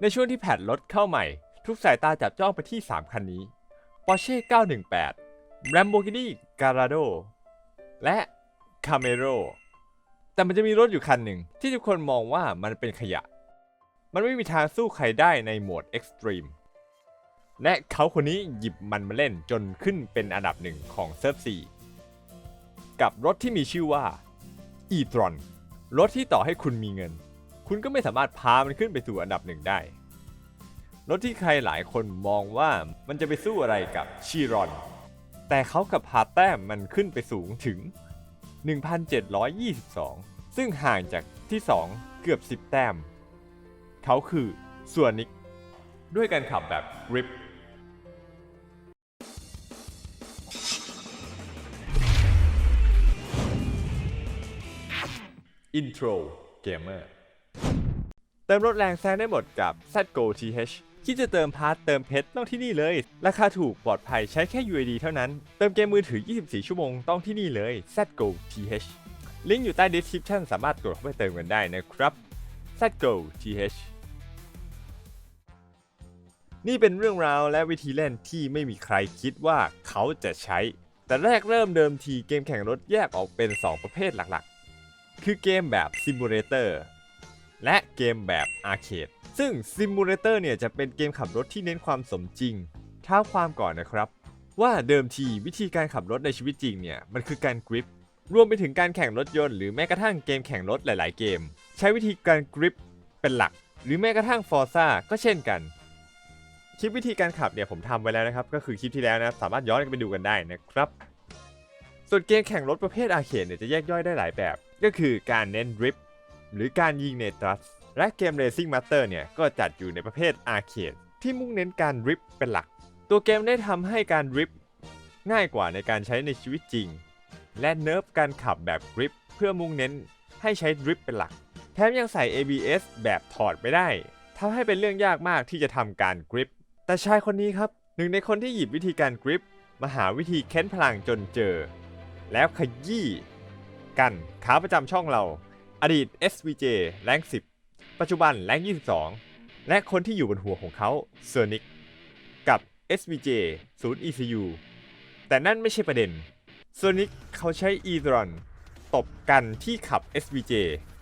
ในช่วงที่แพทรถเข้าใหม่ ทุกสายตาจับจ้องไปที่ 3 คันนี้ Porsche 918 Lamborghini Gallardo และ Camaro แต่มันจะมีรถอยู่คันหนึ่งที่ทุกคนมองว่ามันเป็นขยะ มันไม่มีทางสู้ใครได้ในโหมด Extreme และเขาคนนี้หยิบมันมาเล่นจนขึ้นเป็นอันดับหนึ่งของเซิร์ฟ4กับรถที่มีชื่อว่า e-tron รถที่ต่อให้คุณมีเงิน คุณก็ไม่สามารถพามันขึ้นไปสู่อันดับหนึ่งได้ รถที่ใครหลายคนมองว่ามันจะไปสู้อะไรกับชีรอน แต่เขากับพาแต้มมันขึ้นไปสูงถึง 1,722 ซึ่งห่างจากที่ 2 เกือบ 10 แต้ม เขาคือส่วนนิกด้วยการขับแบบกริป Intro Gamer เเติมรถแรงแซงได้หมดกับ ZGO TH คิดจะเติมพาร์ทเติมเพชรต้องที่นี่เลย ราคาถูกปลอดภัยใช้แค่ UID เท่านั้น เติมเกมมือถือ 24 ชั่วโมงต้องที่นี่เลย ZGO TH ลิงก์อยู่ใต้ description สามารถกดเข้าไปเติมกันได้นะครับ ZGO TH นี่เป็นเรื่องราวและวิธีเล่นที่ไม่มีใครคิดว่าเขาจะใช้ แต่แรกเริ่มเดิมทีเกมแข่งรถแยกออกเป็น 2 ประเภทหลักๆ คือเกมแบบซิมูเลเตอร์ และเกมแบบอาร์เคดซึ่งซิมูเลเตอร์เนี่ยจะเป็นเกมขับรถที่เน้นความสมจริงเท้าความก่อนนะครับ ว่าเดิมทีวิธีการขับรถในชีวิตจริงเนี่ยมันคือการกริปรวมไปถึงการแข่งรถยนต์หรือแม้กระทั่งเกมแข่งรถหลาย ๆ เกม ใช้วิธีการกริปเป็นหลัก หรือแม้กระทั่งฟอร์ซ่าก็เช่นกัน คลิปวิธีการขับเนี่ยผมทำไว้แล้วนะครับ ก็คือคลิปที่แล้วนะสามารถย้อนไปดูกันได้นะครับ ส่วนเกมแข่งรถประเภทอาร์เคดเนี่ยจะแยกย่อยได้หลายแบบ ก็คือการเน้นดริฟต์ หรือการยิงเนตรัส และเกม Racing Master เนี่ย ก็จัดอยู่ในประเภทอาร์เคดที่มุ่งเน้นการดริฟต์เป็นหลัก ตัวเกมได้ทำให้การดริฟต์ง่ายกว่าในการใช้ในชีวิตจริง และเนิร์ฟการขับแบบกริปเพื่อมุ่งเน้นให้ใช้ดริฟต์เป็นหลัก แถมยังใส่ ABS แบบถอดไม่ได้ทำให้เป็นเรื่องยากมากที่จะทำการกริป แต่ชายคนนี้ครับ หนึ่งในคนที่หยิบวิธีการกริปมาหาวิธีเค้นพลังจนเจอ แล้วขยี้กันขาประจำช่องเรา อดีต SVJ แรง10 ปัจจุบันแรง22 และคนที่อยู่บนหัวของเขาเซอร์นิกกับ SVJ 0 ECU แต่นั่นไม่ใช่ประเด็นเซอร์นิกเขาใช้ e t h r o n ตบกันที่ขับ SVJ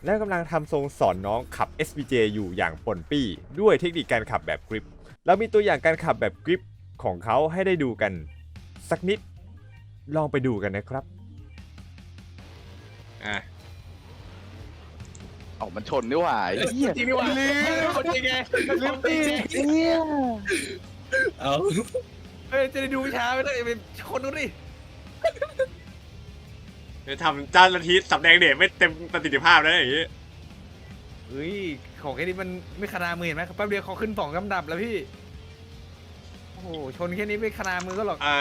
และกำลังทำทรงสอนน้องขับ SVJ อยู่อย่างปนปี้ ด้วยเทคนิคการขับแบบกริป เรามีตัวอย่างการขับแบบกริปของเขาให้ได้ดูกัน สักนิด ลองไปดูกันนะครับ อะ เอามันชนนี่หว่าไอ้เหี้ยจริงดิวะลืมคนจริงไงลืมดิเหี้ยเอาเฮ้ยจะได้ดูช้าไม่ได้ไปชนดูดิจะทำเจ้าหน้าที่สำแดงเดชไม่เต็มประสิทธิภาพแล้วอย่างนี้เฮ้ยของแค่นี้มันไม่ขนามือเห็นไหมแป๊บเดียวเขาขึ้นสองลำดับแล้วพี่ โอ้โหชนแค่นี้ไม่ขนามือก็หรอกอ่า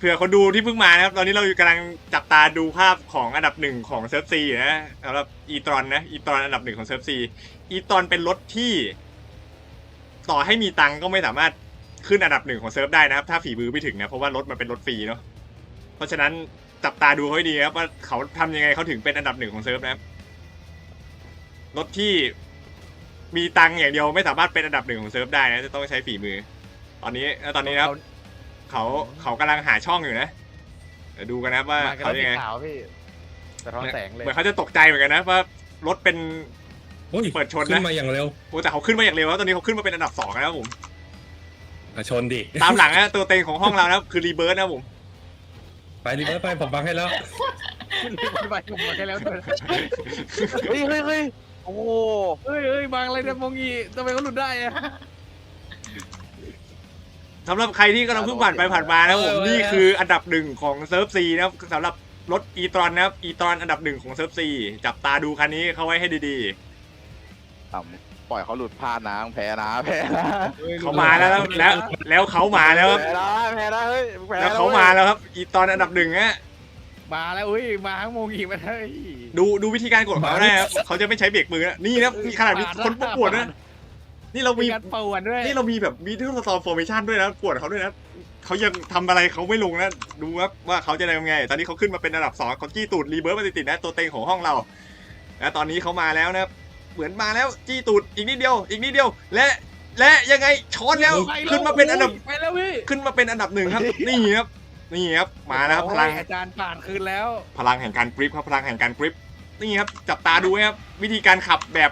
เผื่อคนดูที่เพิ่งมานะครับ ตอนนี้เราอยู่กำลังจับตาดูภาพของอันดับหนึ่งของเซิร์ฟซีนะสำหรับอีตรอนนะอีตรอนอันดับหนึ่งของเซิร์ฟซีอีตรอนเป็นรถที่ต่อให้มีตังก็ไม่สามารถขึ้นอันดับหนึ่งของเซิร์ฟได้นะครับ ถ้าฝีมือไม่ถึงนะเพราะว่ารถมันเป็นรถฟรีเนาะเพราะฉะนั้นจับตาดูให้ดีครับว่าเขาทำยังไงเขาถึงเป็นอันดับหนึ่งของเซิร์ฟนะครับรถที่มีตังอย่างเดียวไม่สามารถเป็นอันดับหนึ่งของเซิร์ฟได้นะจะต้องใช้ฝีมือ ตอนนี้ตอนนี้นะครับ เขาเขากำลังหาช่องอยู่นะเดี๋ยวดูกันนะครับว่ามากันเขาแล้วยังสีไงขาวพี่สะท้อนแสงเลยเหมือนเขาจะตกใจเหมือนกันนะว่ารถเป็น โอ้ยเปิดชนนะ ขึ้นมาอย่างเร็วโอ้แต่เขาขึ้นมาอย่างเร็วแล้วตอนนี้เขาขึ้นมาเป็นอันดับสองแล้วครับผม อะชนดิ ตามหลังนะตัวเต็งของห้องเรานะครับคือรีเบิร์นะครับผม ไปดิเบิร์ดไปผมบังให้แล้วไปผมมาแค่แล้วด้วยเฮ้ยเฮ้ยเฮ้ยโอ้โหเฮ้ยเฮ้ยบางอะไรเนี่ยมองงี้ทำไมเขาหลุดได้อะ สำหรับใครที่กำลังเพิ่งผ่านไปผ่านมานะครับผมนี่คืออันดับหนึ่งของเซิร์ฟซีนะครับสำหรับรถอีตรอนนะครับอีตรอนอันดับหนึ่งของเซิร์ฟซีจับตาดูคันนี้เขาไว้ให้ดีอะปล่อยเขาหลุดพลาดนะแพ้นะแพ้นะๆเขามาแล้วแล้ว แล้วแล้วเขามาแล้วครับแพ้นะแพ้นะเฮ้ยแพ้นะแล้วเขามาแล้วครับอีตรอนอันดับหนึ่งฮะมาแล้วเฮ้ยมาทั้งโมงอีกมาเฮ้ยดูดูวิธีการกดของเขาได้ครับเขาจะไม่ใช้เบรกมือนะนี่นะครับนี่ขนาดมีคนปวดนะ นี่เรามีมีการป่วนด้วยนี่เรามีแบบมีที่สตอร์ฟอร์เมชันด้วยนะปวดเขาด้วยนะเขายังทำอะไรเขาไม่ลงนะ ดูครับว่าเขาจะทำยังไง ตอนนี้เขาขึ้นมาเป็นอันดับสองเขาจี้ตูดรีเบิร์ตมาติดๆนะ ตัวเต็งของห้องเราและตอนนี้เขามาแล้วนะครับเหมือนมาแล้วจี้ตูดอีกนิดเดียว อีกนิดเดียว และและยังไงช้อนแล้วขึ้นมาเป็นอันดับ ไปแล้วพี่ขึ้นมาเป็นอันดับหนึ่งครับ นี่ครับนี่ครับมาแล้วครับพลัง โอ้ยอาจารย์ผ่านคืนแล้ว พลังแห่งการกริปครับพลังแห่งการกริปนี่ครับจับตาดูครับวิธีการขับแบบ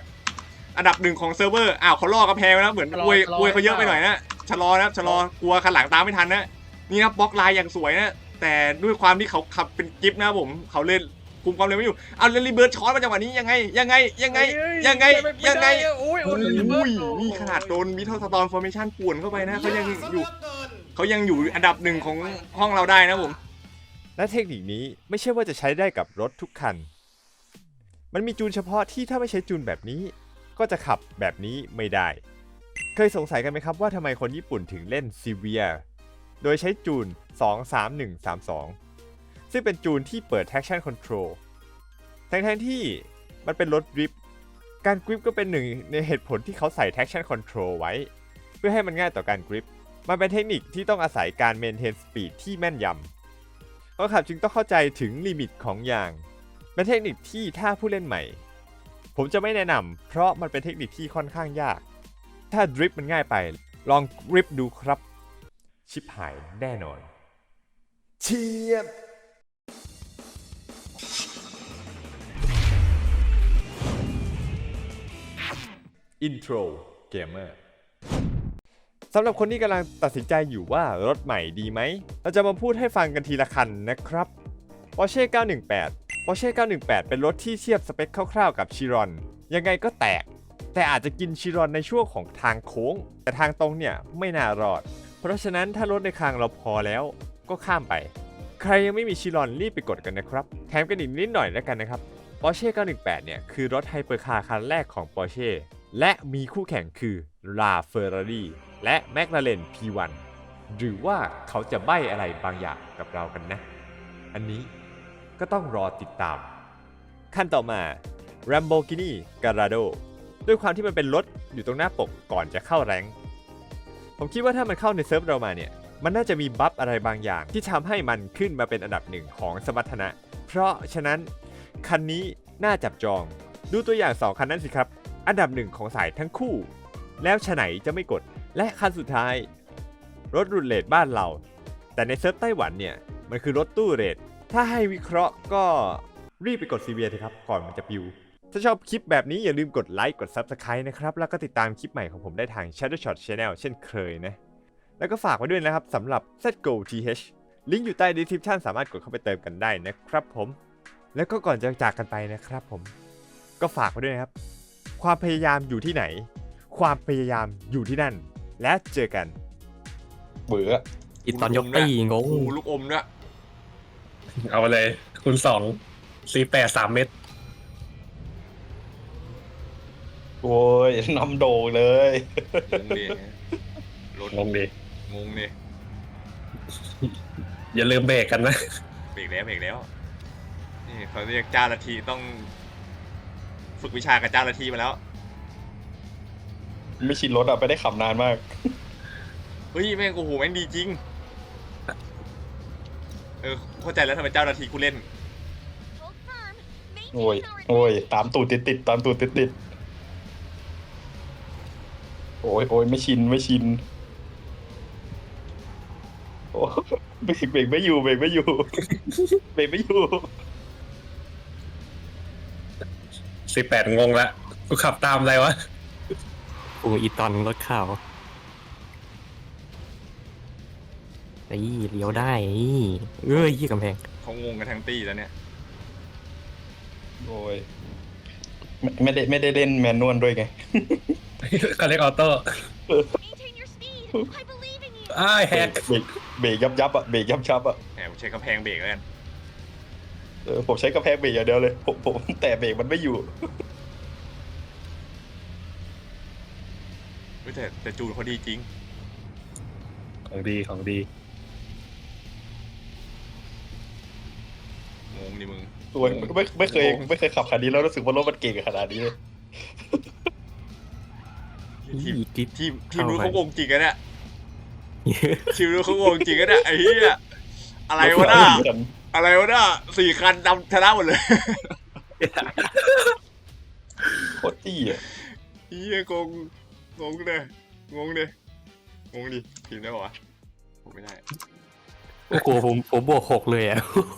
อันดับหนึ่งของเซิร์ฟเวอร์อ้าวเขาล่อกระแพงแล้วเหมือนชะลออวยชะลออวยเขาเยอะให้ไปหน่อยนะชะลอนะครับชะลอกลัวคันหลังตามไม่ทันนะนี่ครับบล็อกลายอย่างสวยนะแต่ด้วยความที่เขาขับเป็นกิฟนะครับผมเขาเล่นคุมความเร็วไม่อยู่เอาเรนรีเบิร์ดช้อนมาจังหวะนี้ยังไงยังไงยังไงเอ้ยังไงม่ยังไงม่ด้โอ้ยโอ้ยอุ้ยนี่ขนาดโดนมิทอลสตอร์ฟอร์เมชันป่วนเข้าไปนะเขายังอยู่เขายังอยู่อันดับหนึ่งของห้องเราได้นะผม และเทคนิคนี้ไม่ใช่ว่าจะใช้ได้กับรถทุกคัน มันมีจูนเฉพาะที่ถ้าไม่ใช้จูนแบบนี้ ก็จะขับแบบนี้ไม่ได้ เคยสงสัยกันไหมครับว่าทำไมคนญี่ปุ่นถึงเล่น s e v e r โดยใช้จูน 23132 ซึ่งเป็นจูนที่เปิด traction control ทั้งทที่มันเป็นรถดริฟการกริปก็เป็นหนึ่งในเหตุผลที่เขาใส่ traction control ไว้ เพื่อให้มันง่ายต่อการกริป มันเป็นเทคนิคที่ต้องอาศัยการ maintain speed ที่แม่นยำคนขับจึงต้องเข้าใจถึงลิมิตของยางเป็นเทคนิคที่ถ้าผู้เล่นใหม่ ผมจะไม่แนะนำเพราะมันเป็นเทคนิคที่ค่อนข้างยาก ถ้าดริฟต์มันง่ายไป ลองกริปดูครับ ชิปหายแน่นอน เชียบอินโทรเกมเมอร์สำหรับคนที่กำลังตัดสินใจอยู่ว่ารถใหม่ดีไหม เราจะมาพูดให้ฟังกันทีละคันนะครับ Porsche 918 Porsche 918 เป็นรถที่เทียบสเปคคร่าวๆกับ Chiron ยังไงก็แตก แต่อาจจะกิน Chiron ในช่วงของทางโค้ง แต่ทางตรงเนี่ยไม่น่ารอด เพราะฉะนั้นถ้ารถในคางเราพอแล้วก็ข้ามไป ใครยังไม่มี Chiron รีบไปกดกันนะครับ แถมกันอีกนิดหน่อยแล้วกันนะครับ Porsche 918 เนี่ยคือรถไฮเปอร์คาร์คันแรกของ Porsche และมีคู่แข่งคือ La Ferrari และ McLaren P1 หรือว่าเขาจะใบ้อะไรบางอย่างกับเรากันนะ อันนี้ ก็ต้องรอติดตาม ขั้นต่อมา Lamborghini Gallardo ด้วยความที่มันเป็นรถอยู่ตรงหน้าปกก่อนจะเข้าแรงผมคิดว่าถ้ามันเข้าในเซิร์ฟเรามาเนี่ย มันน่าจะมีบัฟอะไรบางอย่าง ที่ทำให้มันขึ้นมาเป็นอันดับหนึ่งของสมรรถนะ เพราะฉะนั้นคันนี้น่าจับจอง ดูตัวอย่าง 2 คันนั้นสิครับ อันดับหนึ่งของสายทั้งคู่ แล้วฉะไหนจะไม่กด และคันสุดท้าย รถรุ่นเลดบ้านเรา แต่ในเซิร์ฟไต้หวันเนี่ย มันคือรถตู้เรท ถ้าให้วิเคราะห์ก็รีบไปกดซีเวียเถอะครับ ก่อนมันจะปิว ถ้าชอบคลิปแบบนี้อย่าลืมกดไลค์กด Subscribe นะครับ แล้วก็ติดตามคลิปใหม่ของผมได้ทาง Shadow Shot Channel เช่นเคยนะ แล้วก็ฝากไว้ด้วยนะครับสำหรับ ZGO TH ลิงก์อยู่ใต้ description สามารถกดเข้าไปเติมกันได้นะครับผม แล้วก็ก่อนจะจากกันไปนะครับผม ก็ฝากไว้ด้วยนะครับ ความพยายามอยู่ที่ไหน ความพยายามอยู่ที่นั่น และเจอกัน เบื่ออีตอนยกตี้งงโอ้โหลูกอมด้วย เอาไปเลย คุณสองสี่แปดสามเม็ดโอ้ยน้ำโด่งเลย งงดิรถงงดี งงดิอย่าลืมเบรกกันนะ เบรกแล้วเบรกแล้ว นี่เขาเรียกเจ้าละทีต้อง ฝึกวิชากับเจ้าละทีมาแล้ว ไม่ชินรถอะ ไปได้ขับนานมาก เฮ้ยแม่งโอ้โหแม่งดีจริง เออเข้าใจแล้วทำไมเจ้าละทีกูเล่น โอ้ยโอ้ยตามตูดติดติดๆตามตูดติดติดๆโอ้ยโอ้ยไม่ชินไม่ชินโอ้เบรกเบรกไม่อยู่เบรกไม่อยู่เบรกไม่อยู่สี่แปดงงละกูขับตามอะไรวะโอ้อีตอนรถข่าว ไอ้เลี้ยวได้อี้เอ้ยยี่กำแพงเขางงกันทั้งตีแล้วเนี่ยโอ้ยไม่ไม่ได้ไม่ได้เล่นแมนนวลด้วยไงเขาเรียกออโต้ Maintain your speed. I believe in you. อ้ายแฮกเบรกเบรกยับยับอะเบรกยับยับอะแหมใช้กำแพงเบรกแล้วกันเออผมใช้กระแพงเบรกอย่างเดียวเลยผมผมแต่เบรกมันไม่อยู่ เฮ้ยแต่แต่จูนเขาดีจริง ของดีของดี งง ดิมึงตัวไม่ไม่เคยไม่เคยขับคันนี้แล้วรู้สึกว่ารถมันเก่งขนาดนี้เลยทีมอีกิ๊บทีมทีมนู้นเข้าไปเขางงจริงกันเนี่ยทีมนู้นเขางงจริงกันเนี่ยไอ้เหี้ยอะไรวะน่าอะไรวะน่าสี่คันดำชนะหมดเลยโคตรจี้อะเฮียงงงงเลยงงเลยงงดิพิมพ์ได้ปะวะผมไม่ได้ โอ้โหผมผมบวกหกเลยอะ